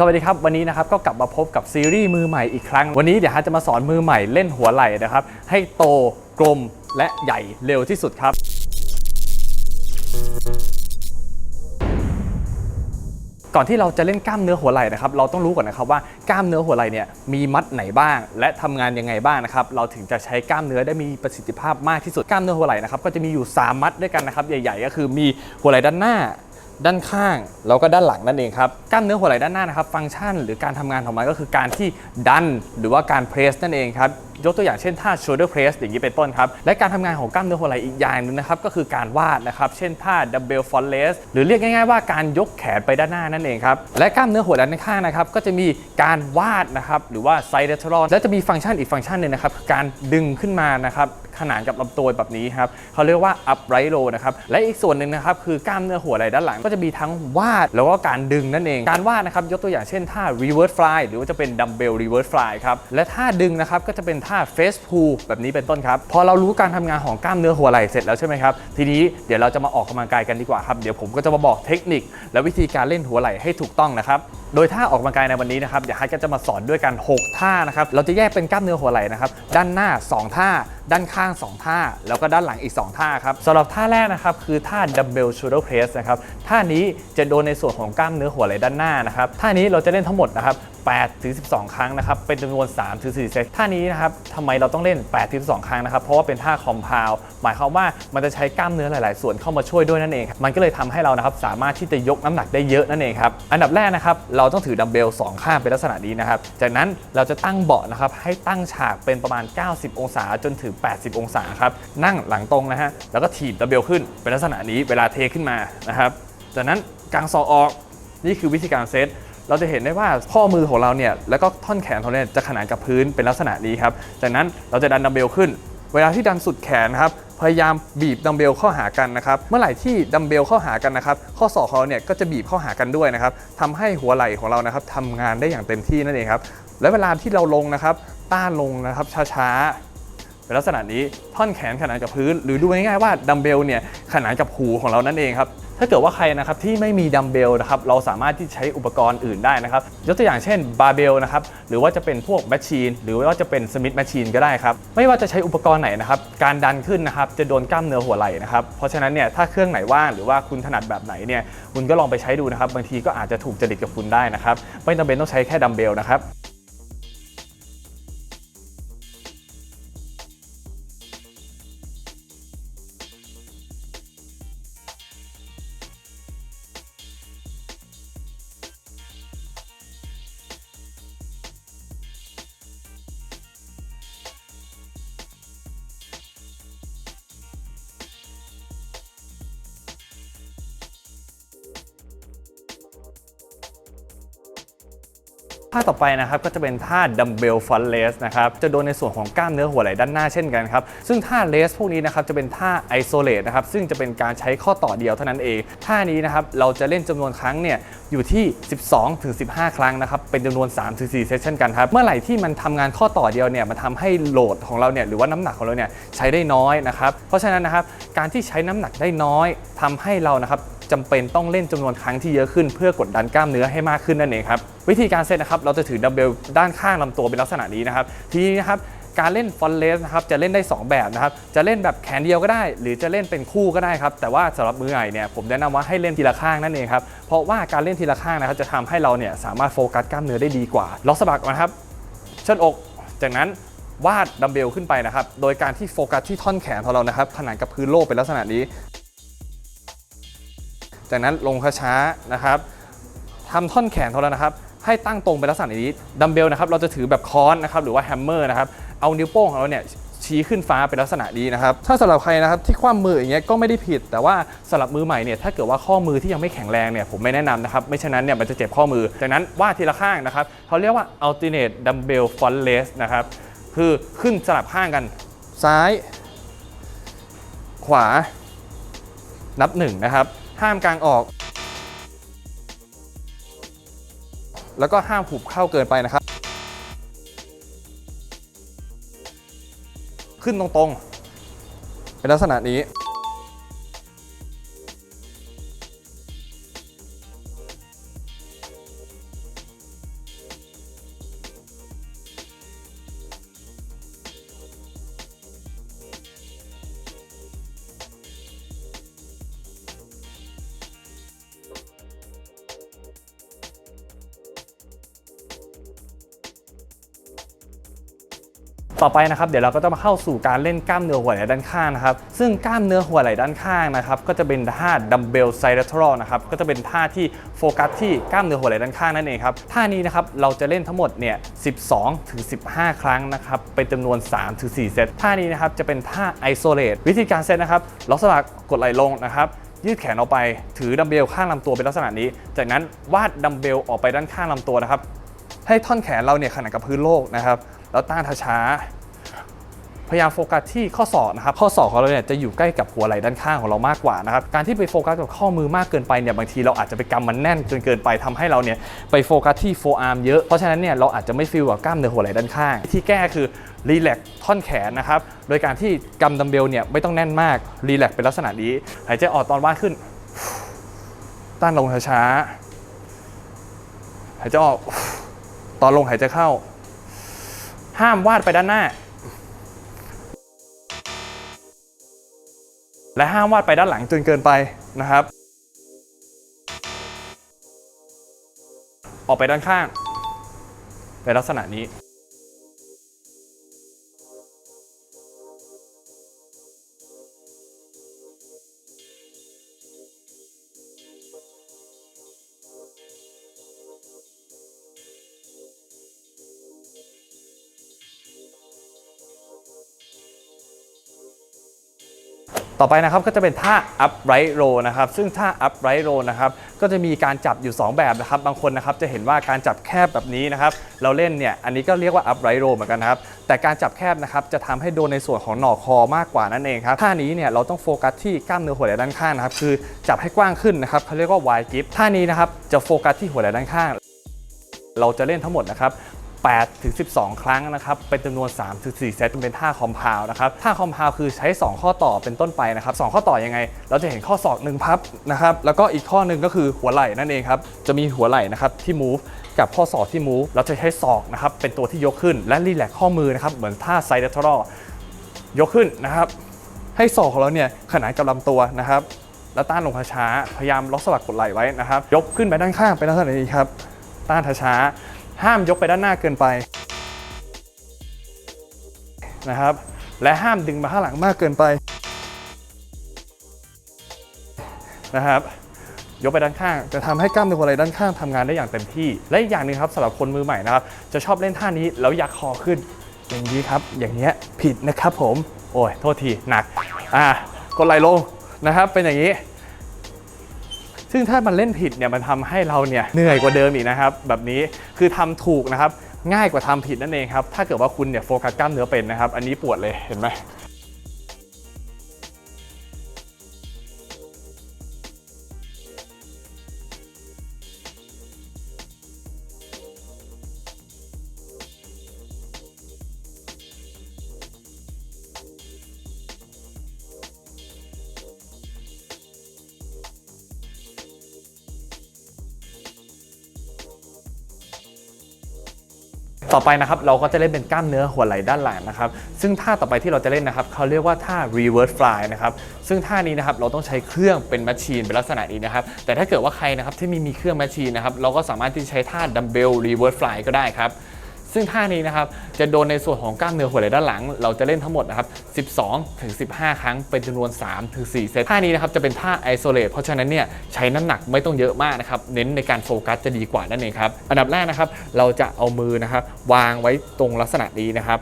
สวัสดีครับ วันนี้นะครับก็กลับมาพบกับซีรีส์มือใหม่อีกครั้ง วันนี้เดี๋ยวฮะจะมาสอนมือใหม่เล่นหัวไหล่นะครับ ให้โตกลมและใหญ่เร็วที่สุดครับ ก่อนที่เราจะเล่นกล้ามเนื้อหัวไหล่นะครับ เราต้องรู้ก่อนนะครับว่ากล้ามเนื้อหัวไหล่เนี่ยมีมัดไหนบ้าง และทำงานยังไงบ้างนะครับเราถึงจะใช้กล้ามเนื้อได้มีประสิทธิภาพมากที่สุดกล้ามเนื้อหัวไหล่นะครับก็จะมีอยู่ 3 มัดด้วยกันนะครับใหญ่ ๆ ก็คือมีหัวไหล่ด้านหน้า ด้านข้างแล้วก็ด้านหลังนั่นเองครับกล้ามเนื้อหัวไหล่ด้านหน้านะครับฟังก์ชัน หรือการทำงานของมันก็คือการที่ดัน หรือว่าการเพรสนั่นเองครับยกตัวอย่างเช่นท่า shoulder press อย่างนี้เป็นต้นครับ และการทำงานของกล้ามเนื้อหัวไหล่อีกอย่างหนึงนะครับ ก็คือการวาดนะครับ เช่นท่า dumbbell front raise หรือเรียกง่ายๆว่าการยกแขนไปด้านหน้านั่นเองครับ และกล้ามเนื้อหัวด้านข้างนะครับ ก็จะมีการวาดนะครับ หรือว่า side lateral และจะมีฟังก์ชันอีกฟังก์ชันหนึ่งนะครับคือการดึงขึ้นมานะครับ ขนานกับลำตัวแบบนี้ครับเขาเรียกว่า upright row นะครับและอีกส่วนหนึ่งนะครับคือกล้ามเนื้อหัวไหล่ด้านหลังก็จะมีทั้งวาดแล้วก็การดึงนั่นเอง การวาดนะครับยกตัวอย่างเช่นท่า reverse fly หรือว่าจะเป็น dumbbell reverse fly ครับและท่าดึงนะครับก็จะเป็นท่า face pull แบบนี้เป็นต้นครับพอเรารู้การทำงานของกล้ามเนื้อหัวไหล่เสร็จแล้วใช่ไหมครับทีนี้เดี๋ยวเราจะมาออกกำลังกายกันดีกว่าครับเดี๋ยวผมก็จะมาบอกเทคนิค และวิธีการเล่นหัวไหล่ให้ถูกต้องนะครับโดยท่าออกกำลังกายในวันนี้นะครับเดี๋ยวฮัทก็จะมาสอนด้วยกัน 6 ท่านะครับเราจะแยกเป็นกล้ามเนื้อหัวไหล่นะครับด้านหน้า 2 ท่า ด้านข้าง2 ท่า แล้วก็ด้านหลังอีก 2 ท่าครับสำหรับท่าแรกนะครับคือท่า dumbbell shoulder press นะครับท่านี้จะโดนในส่วนของกล้ามเนื้อหัวไหล่ด้านหน้านะครับท่านี้เราจะเล่นทั้งหมดนะครับ 8ถึง12 ครั้งนะครับเป็นจำนวน3ถึง4เซตท่านี้นะครับทำไมเราต้องเล่น8ถึง12 ครั้งนะครับเพราะว่าเป็นท่าคอมพาวหมายความว่ามันจะใช้กล้ามเนื้อหลาย ๆ ส่วนเข้ามาช่วยด้วยนั่นเองครับมันก็เลยทำให้เรานะครับสามารถที่จะยกน้ำหนักได้เยอะนั่นเองครับอันดับแรกนะครับเราต้องถือดัมเบล2 ข้างเป็นลักษณะนี้นะครับจากนั้นเราจะตั้งเบาะนะครับให้ตั้งฉากเป็นประมาณ 90 องศาจนถึง 80 องศาครับนั่งหลังตรงนะฮะแล้วก็ถีบดัมเบลขึ้นเป็นลักษณะนี้เวลาเทขึ้นมานะครับจากนั้นกางศอออกนี่คือวิธีการเซต เราจะเห็นได้ว่าข้อมือของเราเนี่ยแล้วก็ท่อนแขนของเราเนี่ยจะขนานกับพื้นเป็นลักษณะนี้ครับจากนั้นเราจะดันดัมเบลขึ้น เวลาที่ดันสุดแขนนะครับพยายามบีบดัมเบลเข้าหากันนะครับเมื่อไหร่ที่ดัมเบลเข้าหากันนะครับข้อศอกของเราเนี่ยก็จะบีบเข้าหากันด้วยนะครับทำให้หัวไหล่ของเรานะครับทำงานได้อย่างเต็มที่นั่นเองครับและเวลาที่เราลงนะครับต้านลงนะครับช้าๆเป็นลักษณะนี้ท่อนแขนขนานกับพื้น หรือดูง่ายๆว่าดัมเบลเนี่ยขนานกับหูของเรานั่นเองครับ ถ้าเกิดว่าใครนะครับที่ไม่มีดัมเบลนะครับเราสามารถที่ใช้อุปกรณ์อื่นได้นะครับยกตัวอย่างเช่นบาร์เบลนะครับหรือว่าจะเป็นพวกแมชชีน หรือว่าจะเป็นสมิธแมชชีนก็ได้ครับไม่ว่าจะใช้อุปกรณ์ไหนนะครับการดันขึ้นนะครับจะโดนกล้ามเนื้อหัวไหล่นะครับเพราะฉะนั้นเนี่ยถ้าเครื่องไหนว่างหรือว่าคุณถนัดแบบไหนเนี่ยคุณก็ลองไปใช้ดูนะครับบางทีก็อาจจะถูกจริตกับคุณได้นะครับไม่จำเป็นต้องใช้แค่ดัมเบลนะครับ ท่าต่อไปนะครับก็จะเป็นท่าดัมเบลฟันเลสนะครับจะโดนในส่วนของกล้ามเนื้อหัวไหล่ด้านหน้าเช่นกันครับซึ่งท่าเลสพวกนี้นะครับจะเป็นท่าไอโซเลตนะครับซึ่งจะเป็นการใช้ข้อต่อเดียวเท่านั้นเองท่านี้นะครับเราจะเล่นจำนวนครั้งเนี่ยอยู่ที่ 12ถึง15 ครั้งนะครับ เป็นจำนวน3ถึง4เซสชันกันครับ เมื่อไหร่ที่มันทำงานข้อต่อเดียวเนี่ย มันทำให้โหลดของเราเนี่ยหรือว่าน้ำหนักของเราเนี่ยใช้ได้น้อยนะครับ เพราะฉะนั้นนะครับ การที่ใช้น้ำหนักได้น้อยทำให้เรานะครับจำเป็นต้องเล่นจำนวนครั้งที่เยอะขึ้น เพื่อกดดันกล้ามเนื้อให้มากขึ้นนั่นเองครับ วิธีการเซตนะครับ เราจะถือดัมเบลด้านข้างลำตัวเป็นลักษณะนี้นะครับ ทีนี้นะครับ การเล่นฟอนเลสนะครับจะเล่นได้ 2 แบบนะครับจะเล่นแบบแขนเดียวก็ได้ หรือจะเล่นเป็นคู่ก็ได้ครับแต่ว่าสำหรับมือใหม่เนี่ยผมแนะนำว่าให้เล่นทีละข้างนั่นเองครับเพราะว่าการเล่นทีละข้างนะครับจะทำให้เราเนี่ยสามารถโฟกัสกล้ามเนื้อได้ดีกว่าล็อกสะบักนนะครับเชิดอก จากนั้นวาดดัมเบลขึ้นไปนะครับโดยการที่โฟกัสที่ท่อนแขนของเรานะครับขนานกับพื้นโลกเป็นลักษณะนี้ จากนั้นลงช้าๆนะครับทำท่อนแขนของเรานะครับให้ตั้งตรงเป็นลักษณะนี้ดัมเบลนะครับเราจะถือแบบค้อนนะครับหรือว่าแฮมเมอร์นะครับ เอานิ้วโป้งของเราเนี่ยชี้ขึ้นฟ้าเป็นลักษณะนี้นะครับ ถ้าสำหรับใครนะครับที่คว่ำมืออย่างเงี้ยก็ไม่ได้ผิด แต่ว่าสำหรับมือใหม่เนี่ยถ้าเกิดว่าข้อมือที่ยังไม่แข็งแรงเนี่ยผมไม่แนะนำนะครับ ไม่ฉะนั้นเนี่ยมันจะเจ็บข้อมือ จากนั้นวาดทีละข้างนะครับเขาเรียกว่า alternate dumbbell front raise นะครับ คือขึ้นสลับข้างกัน ซ้าย ขวา นับหนึ่งนะครับ ห้ามกลางออก แล้วก็ห้ามหุบเข้าเกินไปนะครับ ขึ้นตรงๆ เป็นลักษณะนี้ ต่อไปนะครับเดี๋ยวเราก็จะมาเข้าสู่การเล่นกล้ามเนื้อหัวไหล่ด้านข้างนะครับซึ่งกล้ามเนื้อหัวไหล่ด้านข้างนะครับก็จะเป็นท่าดัมเบลไซเ a ทรอลนะครับก็จะเป็นท่าที่โฟกัสที่กล้ามเนื้อหัวไหล่ด้านข้างนั่นเองครับท่านี้นะครับเราจะเล่นทั้งหมดเนี่ย12ถึง15 ครั้งนะครับเป็นจำนวน3ถึง4เซตท่านี้นะครับจะเป็นท่าไอโซเลตวิธีการเซตนะครับล็อกสลักกดไหล่ลงนะครับยืดแขนออกไปถือดัมเบลข้างลำตัวเป็นลักษณะนี้ จากนั้นวาดดัมเบลออกไปด้านข้างลำตัวนะครับให้ท่อนแขนเราเนี่ยขนานกับพื้นโลกนะครับ แล้วต้านช้าพยายามโฟกัสที่ข้อศอกนะครับข้อศอกของเราเนี่ยจะอยู่ใกล้กับหัวไหล่ด้านข้างของเรามากกว่านะครับการที่ไปโฟกัสกับข้อมือมากเกินไปเนี่ยบางทีเราอาจจะไปกำมันแน่นจนเกินไปทำให้เราเนี่ยไปโฟกัสที่โฟอาร์มเยอะเพราะฉะนั้นเนี่ยเราอาจจะไม่ฟีลกับกล้ามเนื้อหัวไหล่ด้านข้างที่แก้คือรีแลกท่อนแขนนะครับโดยการที่กำดัมเบลเนี่ยไม่ต้องแน่นมากรีแลกเป็นลักษณะนี้หายใจออกตอนว่างขึ้น ต้านลงช้าๆหายใจออกตอนลงหายใจเข้า ห้ามวาดไปด้านหน้า และห้ามวาดไปด้านหลังจนเกินไปนะครับ ออกไปด้านข้างในลักษณะนี้ ต่อไปนะครับก็จะเป็นท่า upright row นะครับซึ่งท่า upright row นะครับก็จะมีการจับอยู่ 2 แบบนะครับ บางคนนะครับจะเห็นว่าการจับแคบแบบนี้นะครับ เราเล่นเนี่ยอันนี้ก็เรียกว่า upright row เหมือนกันครับ แต่การจับแคบนะครับจะทำให้โดนในส่วนของหนอกคอมากกว่านั่นเองครับท่านี้เนี่ยเราต้องโฟกัสที่กล้ามเนื้อหัวไหล่ด้านข้างนะครับคือจับให้กว้างขึ้นนะครับเขาเรียกว่า wide grip ท่านี้นะครับจะโฟกัสที่หัวไหล่ด้านข้าง เราจะเล่นทั้งหมดนะครับ 8ถึง12 ครั้งนะครับเป็นจำนวน3ถึง4เซตเป็นท่าคอมพาวนะครับท่าคอมพาวคือใช้ 2 ข้อต่อเป็นต้นไปนะครับ2ข้อต่อยังไง เราจะเห็นข้อศอกหนึ่งพับนะครับแล้วก็อีกข้อหนึ่งก็คือหัวไหล่นั่นเองครับจะมีหัวไหล่นะครับที่ move กับข้อศอกที่ move เราจะใช้ศอกนะครับเป็นตัวที่ยกขึ้นและรีแลกข้อมือนะครับเหมือนท่าไซเดทรอยกขึ้นนะครับให้ศอกของเราเนี่ยขนานกับลำตัวนะครับแล้วต้านลงช้าพยายามล็อกสลักกดไหล่ไว้นะครับ ยกขึ้นไปด้านข้างเป็นลักษณะนี้ครับ ต้านช้า ห้ามยกไปด้านหน้าเกินไปนะครับ และห้ามดึงมาข้างหลังมากเกินไปนะครับ ยกไปด้านข้าง จะทำให้กล้ามเนื้อหัวไหล่ด้านข้างทำงานได้อย่างเต็มที่ และอีกอย่างหนึ่งครับสำหรับคนมือใหม่นะครับ จะชอบเล่นท่านี้แล้วยักคอขึ้น อย่างนี้ครับ อย่างเนี้ยผิดนะครับผม โอ้ยโทษทีหนัก อ่ากดไหล่ลงนะครับ เป็นอย่างนี้ ซึ่งถ้ามันเล่นผิดเนี่ยมันทำให้เราเนี่ยเหนื่อยกว่าเดิมอีกนะครับ แบบนี้คือทำถูกนะครับง่ายกว่าทำผิดนั่นเองครับถ้าเกิดว่าคุณเนี่ยโฟกัสกล้ามเนื้อเป็นนะครับ อันนี้ปวดเลยเห็นไหม ต่อไปนะครับเราก็จะเล่นเป็นกล้ามเนื้อหัวไหล่ด้านหลังนะครับ ซึ่งท่าต่อไปที่เราจะเล่นนะครับเขาเรียกว่าท่า reverse fly นะครับซึ่งท่านี้นะครับเราต้องใช้เครื่องเป็นแมชชีนเป็นลักษณะนี้นะครับแต่ถ้าเกิดว่าใครนะครับที่มีมีเครื่องแมชชีนนะครับเราก็สามารถที่จะใช้ท่า dumbbell reverse fly ก็ได้ครับ ซึ่งท่านี้นะครับจะโดนในส่วนของกล้ามเนื้อหัวไหล่ด้านหลัง เราจะเล่นทั้งหมดนะครับ 12 ถึง 15 ครั้งเป็นจำนวน 3 ถึง 4 เซต ท่านี้นะครับจะเป็นท่า isolate เพราะฉะนั้นเนี่ยใช้น้ำหนักไม่ต้องเยอะมากนะครับ เน้นในการโฟกัสจะดีกว่านั่นเองครับ อันดับแรกนะครับเราจะเอามือนะครับวางไว้ตรงลักษณะนี้นะครับ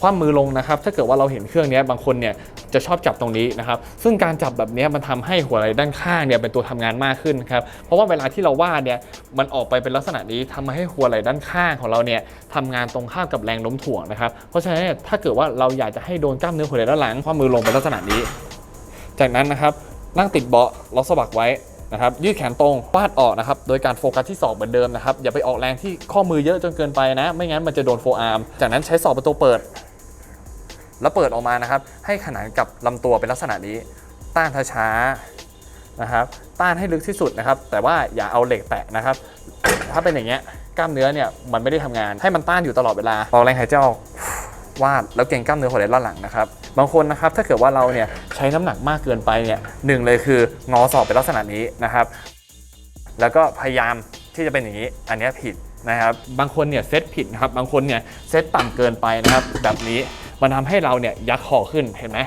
คว่ำมือลงนะครับ ถ้าเกิดว่าเราเห็นเครื่องนี้บางคนเนี่ย จะชอบจับตรงนี้นะครับ ซึ่งการจับแบบนี้มันทำให้หัวไหล่ด้านข้างเนี่ยเป็นตัวทำงานมากขึ้นครับ เพราะว่าเวลาที่เราวาดเนี่ยมันออกไปเป็นลักษณะนี้ทำให้หัวไหล่ด้านข้างของเราเนี่ยทำงานตรงข้ามกับแรงโน้มถ่วงนะครับ เพราะฉะนั้นถ้าเกิดว่าเราอยากจะให้โดนกล้ามเนื้อหัวไหล่ด้านหลังคว่ำมือลงเป็นลักษณะนี้ จากนั้นนะครับนั่งติดเบาะล็อกสะบักไว้นะครับยืดแขนตรงวาดออกนะครับโดยการโฟกัสที่ศอกเหมือนเดิมนะครับอย่าไปออกแรงที่ข้อมือเยอะจนเกินไปนะ ไม่งั้นมันจะโดนโฟอาร์มจากนั้นใช้ศอกเป็นตัวเปิด แล้วเปิดออกมานะครับ ให้ขนานกับลำตัวเป็นลักษณะนี้ ต้านช้าๆนะครับ ต้านให้ลึกที่สุดนะครับ แต่ว่าอย่าเอาเหล็กแตะนะครับ ถ้าเป็นอย่างเงี้ยกล้ามเนื้อเนี่ยมันไม่ได้ทำงานให้มันต้านอยู่ตลอดเวลาออกแรงหายใจออกวาดแล้วเก่งกล้ามเนื้อหัวไหล่ด้านหลังนะครับบางคนนะครับถ้าเกิดว่าเราเนี่ยใช้น้ำหนักมากเกินไปเนี่ยหนึ่งเลยคืองอศอกเป็นลักษณะนี้นะครับ แล้วก็พยายามที่จะเป็นอย่างนี้ อันเนี้ยผิดนะครับ บางคนเนี่ยเซตผิดนะครับ บางคนเนี่ยเซตต่ำเกินไปนะครับ แบบนี้ มันทำให้เราเนี่ยยักคอขึ้นเห็นไหม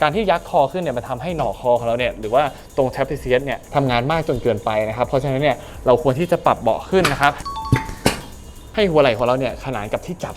การที่ยักคอขึ้นเนี่ยมันทำให้หน่อคอของเราเนี่ยหรือว่าตรงแทปเซียสเนี่ยทำงานมากจนเกินไปนะครับ เพราะฉะนั้นเนี่ยเราควรที่จะปรับเบาะขึ้นนะครับ ให้หัวไหล่ของเราเนี่ยขนานกับที่จับ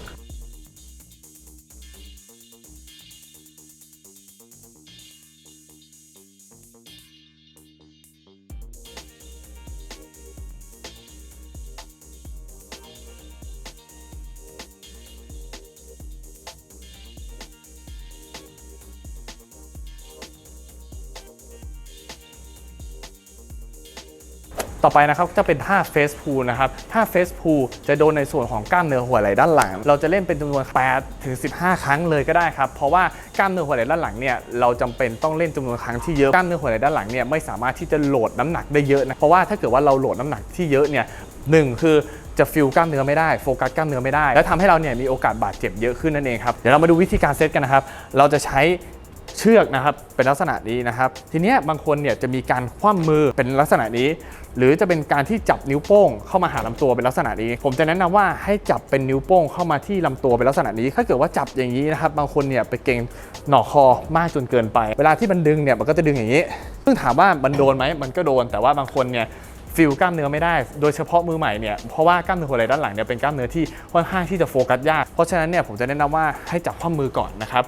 ต่อไปนะครับจะเป็นท่าเฟสพูลนะครับท่าเฟสพูลจะโดนในส่วนของกล้ามเนื้อหัวไหล่ด้านหลัง เราจะเล่นเป็นจำนวน8ถึง15 ครั้งเลยก็ได้ครับเพราะว่ากล้ามเนื้อหัวไหล่ด้านหลังเนี่ยเราจำเป็นต้องเล่นจำนวนครั้งที่เยอะกล้ามเนื้อหัวไหล่ด้านหลังเนี่ยไม่สามารถที่จะโหลดน้ำหนักได้เยอะนะเพราะว่าถ้าเกิดว่าเราโหลดน้ำหนักที่เยอะเนี่ยหนึ่งคือจะฟิลกล้ามเนื้อไม่ได้โฟกัสกล้ามเนื้อไม่ได้ และทำให้เราเนี่ยมีโอกาสบาดเจ็บเยอะขึ้นนั่นเองครับเดี๋ยวเรามาดูวิธีการเซตกันนะครับ เราจะใช้ เชือกนะครับเป็นลักษณะนี้นะครับ ทีนี้บางคนเนี่ยจะมีการคว่ำมือเป็นลักษณะนี้ หรือจะเป็นการที่จับนิ้วโป้งเข้ามาหาลำตัวเป็นลักษณะนี้ ผมจะแนะนำว่าให้จับเป็นนิ้วโป้งเข้ามาที่ลำตัวเป็นลักษณะนี้ ถ้าเกิดว่าจับอย่างนี้นะครับบางคนเนี่ยไปเก่งหนอคอมากจนเกินไป เวลาที่มันดึงเนี่ยมันก็จะดึงอย่างนี้ ซึ่งถามว่ามันโดนไหมมันก็โดน แต่ว่าบางคนเนี่ยฟิลกล้ามเนื้อไม่ได้ โดยเฉพาะมือใหม่เนี่ยเพราะว่ากล้ามเนื้อหัวไหล่ด้านหลังเนี่ยเป็นกล้ามเนื้อที่ค่อนข้างที่จะโฟกัสยาก เพราะฉะนั้นเนี่ยผมจะแนะนำว่าให้จับข้อมือก่อนนะครับ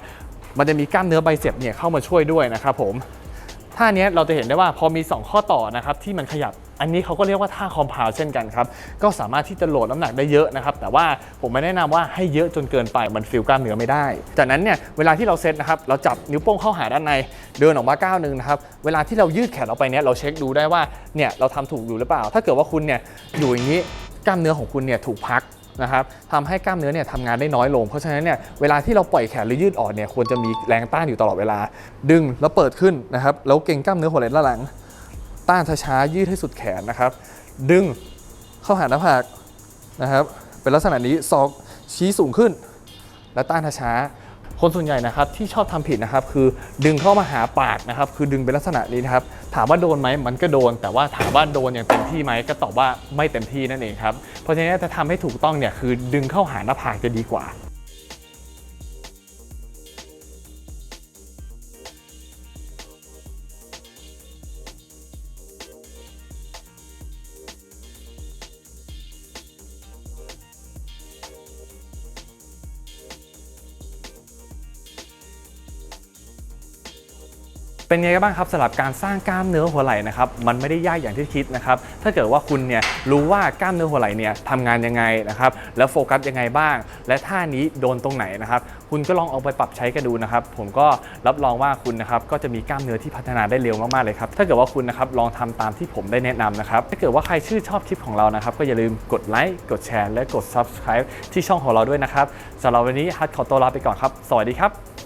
มันจะมีกล้ามเนื้อไบเซปเนี่ยเข้ามาช่วยด้วยนะครับผมท่าเนี้ยเราจะเห็นได้ว่าพอมี 2 ข้อต่อนะครับที่มันขยับอันนี้เขาก็เรียกว่าท่าคอมเพลเช่นกันครับ ก็สามารถที่จะโหลดน้ำหนักได้เยอะนะครับ แต่ว่าผมไม่แนะนำว่าให้เยอะจนเกินไปมันฟิลกล้ามเนื้อไม่ได้ จากนั้นเนี่ยเวลาที่เราเซตนะครับเราจับนิ้วโป้งเข้าหาด้านในเดินออกมาก้าวหนึ่งนะครับเวลาที่เรายืดแขนออกไปเนี่ยเราเช็คดูได้ว่าเนี่ยเราทำถูกอยู่หรือเปล่า ถ้าเกิดว่าคุณเนี่ยอยู่อย่างนี้กล้ามเนื้อของคุณเนี่ยถูกพัก นะครับทำให้กล้ามเนื้อเนี่ยทำงานได้น้อยลง เพราะฉะนั้นเนี่ยเวลาที่เราปล่อยแขนหรือยืดออกเนี่ยควรจะมีแรงต้านอยู่ตลอดเวลา ดึงแล้วเปิดขึ้นนะครับแล้วเก่งกล้ามเนื้อหัวไหล่ด้านหลัง ต้านช้าๆยืดให้สุดแขนนะครับ ดึงเข้าหาหน้าผากนะครับเป็นลักษณะนี้ศอกชี้สูงขึ้น และต้านช้าๆ คนส่วนใหญ่นะครับที่ชอบทำผิดนะครับคือดึงเข้ามาหาปากนะครับคือดึงเป็นลักษณะนี้นะครับถามว่าโดนไหมมันก็โดน แต่ว่าถามว่าโดนอย่างเต็มที่ไหมก็ตอบว่าไม่เต็มที่นั่นเองครับเพราะฉะนั้นจะทำให้ถูกต้องเนี่ยคือดึงเข้าหาหน้าผากจะดีกว่า เป็นไงกันบ้างครับสำหรับการสร้างกล้ามเนื้อหัวไหล่นะครับมันไม่ได้ยากอย่างที่คิดนะครับถ้าเกิดว่าคุณเนี่ยรู้ว่ากล้ามเนื้อหัวไหล่เนี่ยทำงานยังไงนะครับแล้วโฟกัสยังไงบ้าง และท่านี้โดนตรงไหนนะครับคุณก็ลองเอาไปปรับใช้กันดูนะครับผมก็รับรองว่าคุณนะครับก็จะมีกล้ามเนื้อที่พัฒนาได้เร็วมากๆเลยครับถ้าเกิดว่าคุณนะครับลองทำตามที่ผมได้แนะนำนะครับถ้าเกิดว่าใครชื่นชอบคลิปของเรานะครับก็อย่าลืมกดไลค์กดแชร์และกด subscribe ที่ช่องของเราด้วยนะครับสำหรับวันนี้ฮัทขอตัวลาไปก่อนครับ สวัสดีครับ